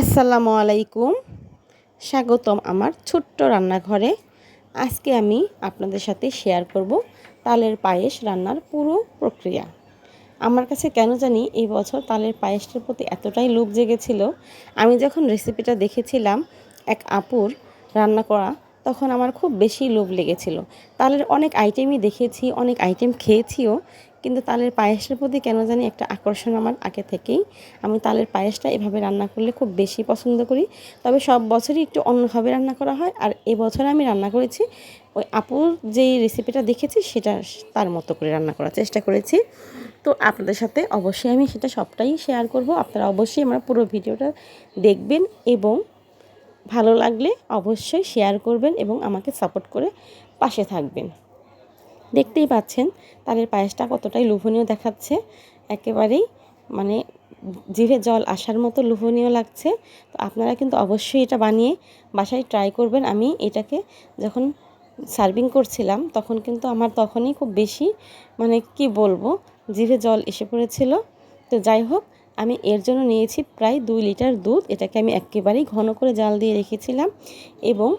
আসসালামু আলাইকুম। স্বাগতম আমার ছোট্ট রান্নাঘরে। আজকে আমি আপনাদের সাথে শেয়ার করব তালের পায়েস রান্নার পুরো প্রক্রিয়া। আমার কাছে কেন জানি এই বছর তালের পায়েসটার প্রতি এতটাই লোভ জেগেছিল। আমি যখন রেসিপিটা দেখেছিলাম এক আপুর রান্না করা, তখন আমার খুব বেশি লোভ লেগেছিল। তালের অনেক আইটেমই দেখেছি, অনেক আইটেম খেয়েছিও কিন্তু তালের পায়েসের প্রতি কেন জানি একটা আকর্ষণ আমার আগে থেকেই। আমি তালের পায়েসটা এভাবে রান্না করলে খুব বেশি পছন্দ করি। তবে সব বছরই একটু অন্যভাবে রান্না করা হয় আর এবছর আমি রান্না করেছি, ওই আপুর যেই রেসিপিটা দেখেছি সেটা তার মতো করে রান্না করার চেষ্টা করেছি। তো আপনাদের সাথে অবশ্যই আমি সেটা সবটাই শেয়ার করব। আপনারা অবশ্যই আমার পুরো ভিডিওটা দেখবেন এবং ভালো লাগলে অবশ্যই শেয়ার করবেন এবং আমাকে সাপোর্ট করে পাশে থাকবেন। দেখতেই পাচ্ছেন তালের পায়েসটা কতটাই লোভনীয় দেখাচ্ছে। একেবারেই মানে জিভে জল আসার মতো লোভনীয় লাগছে। তো আপনারা কিন্তু অবশ্যই এটা বানিয়ে বাসায় ট্রাই করবেন। আমি এটাকে যখন সার্ভিং করছিলাম, তখন কিন্তু আমার তখনই খুব বেশি মানে কি বলব, জিভে জল এসে পড়েছিল। তো যাই হোক, আমি এর জন্য নিয়েছি প্রায় দুই লিটার দুধ। এটাকে আমি একেবারেই ঘন করে জাল দিয়ে রেখেছিলাম এবং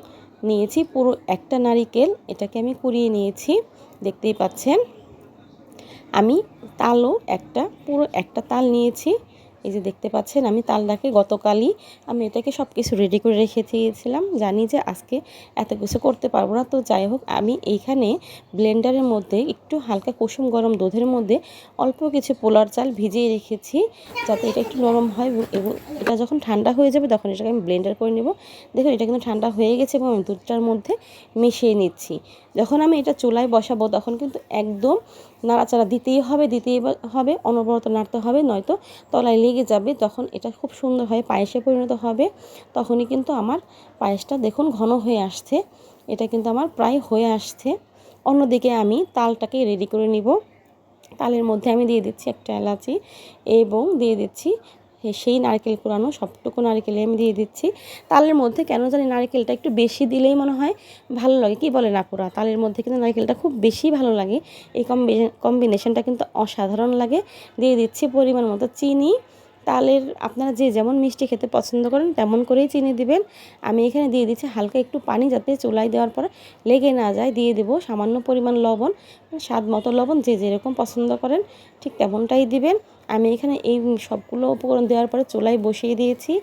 নিয়েছি পুরো একটা নারিকেল। এটাকে আমি কুড়িয়ে নিয়েছি। দেখতেই পাচ্ছেন। আমি তালও একটা পুরো একটা তাল নিয়েছি। এই যে দেখতে পাচ্ছেন, আমি তালটাকে গতকালই আমি এটাকে সব কিছু রেডি করে রেখে দিয়েছিলাম। জানি যে আজকে এত কিছু করতে পারব না। তো যাই হোক, আমি এইখানে ব্লেন্ডারের মধ্যে একটু হালকা কুসুম গরম দুধের মধ্যে অল্প কিছু পোলার চাল ভিজিয়ে রেখেছি, যাতে এটা একটু নরম হয় এবং এটা যখন ঠান্ডা হয়ে যাবে তখন এটাকে আমি ব্লেন্ডার করে নেব। দেখুন, এটা কিন্তু ঠান্ডা হয়ে গেছে এবং আমি দুধটার মধ্যে মিশিয়ে নিচ্ছি। যখন আমি এটা চুলায় বসাবো তখন কিন্তু একদম নাড়াচাড়া দিতেই হবে দিতেই হবে, অনবরত নাড়তে হবে, নয়তো তলায় লেগে যাবে তখন এটা খুব সুন্দর হয় পায়েসে পরিণত হবে, তখনই কিন্তু আমার পায়েসটা দেখুন ঘন হয়ে আসছে, এটা কিন্তু আমার প্রায় হয়ে আসছে। অন্যদিকে আমি তালটাকে রেডি করে নিব। তালের মধ্যে আমি দিয়ে দিচ্ছি একটা এলাচি এবং দিয়ে দিচ্ছি সেই নারকেল কোরানো সবটুকু নারকেলে আমি দিয়ে দিচ্ছি। তালের মধ্যে কেন জানি নারকেলটা একটু বেশি দিলেই মনে হয় ভালো লাগে। কি বলে না পুরা তালের মধ্যে কিন্তু নারকেলটা খুব বেশি ভালো লাগে। এই কম্বিনেশনটা কিন্তু অসাধারণ লাগে। দিয়ে দিচ্ছি পরিমাণ মতো চিনি। তালের আপনারা যে যেমন মিষ্টি খেতে পছন্দ করেন, তেমন করেই চিনি দিবেন। আমি এখানে দিয়ে দিচ্ছি হালকা একটু পানি যাতে চুলায় দেওয়ার পর লেগে না যায়। দিয়ে দেবো সামান্য পরিমাণ লবণ, স্বাদ মতো লবণ, যে যেরকম পছন্দ করেন ঠিক তেমনটাই দিবেন। আমি এখানে এই সবগুলো উপকরণ দেওয়ার পরে চুলায় বসিয়ে দিয়েছি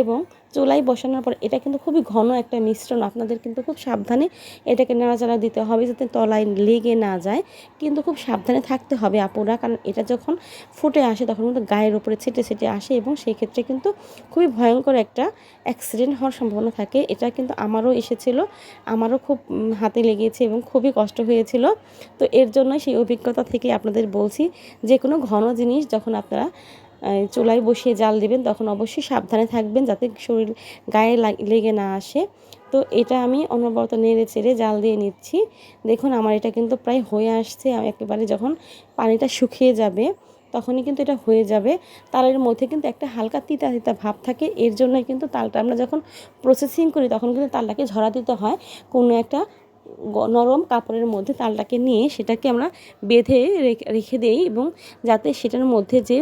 এবং চুলাই বসানোর পর এটা কিন্তু খুবই ঘন একটা মিশ্রণ, আপনাদের কিন্তু খুব সাবধানে এটাকে নাড়াচাড়া দিতে হবে যাতে তলায় লেগে না যায়। কিন্তু খুব সাবধানে থাকতে হবে আপুরা, কারণ এটা যখন ফুটে আসে তখন কিন্তু গায়ের উপরে ছিটে ছিটে আসে এবং সেই ক্ষেত্রে কিন্তু খুবই ভয়ঙ্কর একটা অ্যাক্সিডেন্ট হওয়ার সম্ভাবনা থাকে। এটা কিন্তু আমারও এসেছিল, আমারও খুব হাতে লেগেছে এবং খুবই কষ্ট হয়েছিল। তো এর জন্য সেই অভিজ্ঞতা থেকে আপনাদের বলছি, যে কোনো ঘন জিনিস যখন আপনারা চুলায় বসিয়ে জাল দিবেন, তখন অবশ্যই সাবধানে থাকবেন যাতে শরীর গায়ে লেগে না আসে। তো এটা আমি অনবরত নেড়ে চেড়ে জাল দিয়ে নিচ্ছি। দেখুন, আমার এটা কিন্তু প্রায় হয়ে আসছে। একেবারে যখন পানিটা শুকিয়ে যাবে, তখনই কিন্তু এটা হয়ে যাবে। তালের মধ্যে কিন্তু একটা হালকা তিতা তিতা ভাব থাকে। এর জন্যই কিন্তু তালটা আমরা যখন প্রসেসিং করি, তখন কিন্তু তালটাকে ঝরা দিতে হয়। কোনো একটা নরম কাপড়ের মধ্যে তালটাকে নিয়ে সেটাকে আমরা বেঁধে রেখে দেই এবং যাতে সেটার মধ্যে যে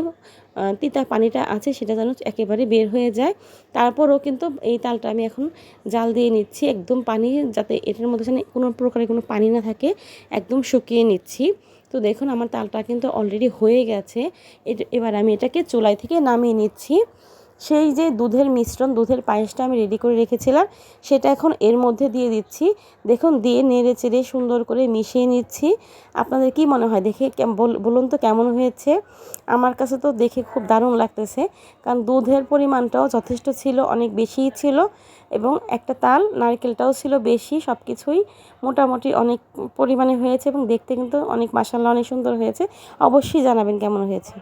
তিতা পানিটা আছে সেটা যেন একেবারে বের হয়ে যায়। তারপরও কিন্তু এই তালটা আমি এখন জাল দিয়ে নিচ্ছি, একদম পানি যাতে এটার মধ্যে যেন কোনো প্রকারের কোনো পানি না থাকে, একদম শুকিয়ে নিচ্ছি। তো দেখুন আমার তালটা কিন্তু অলরেডি হয়ে গেছে। এবার আমি এটাকে চুলাই থেকে নামিয়ে নিচ্ছি। সেই যে দুধের মিশ্রণ, দুধের পায়েসটা আমি রেডি করে রেখেছিলাম, সেটা এখন এর মধ্যে দিয়ে দিচ্ছি। দেখুন, দিয়ে নেড়ে চেড়ে সুন্দর করে মিশিয়ে নিচ্ছি। আপনাদের কি মনে হয়? দেখে বলুন তো কেমন হয়েছে? আমার কাছে তো দেখে খুব দারুণ লাগতেছে, কারণ দুধের পরিমাণটাও যথেষ্ট ছিল, অনেক বেশিই ছিল এবং একটা তাল, নারকেলটাও ছিল বেশি সব কিছুই মোটামুটি অনেক পরিমাণে হয়েছে এবং দেখতে কিন্তু অনেক মাসাল্লা অনেক সুন্দর হয়েছে। অবশ্যই জানাবেন কেমন হয়েছে।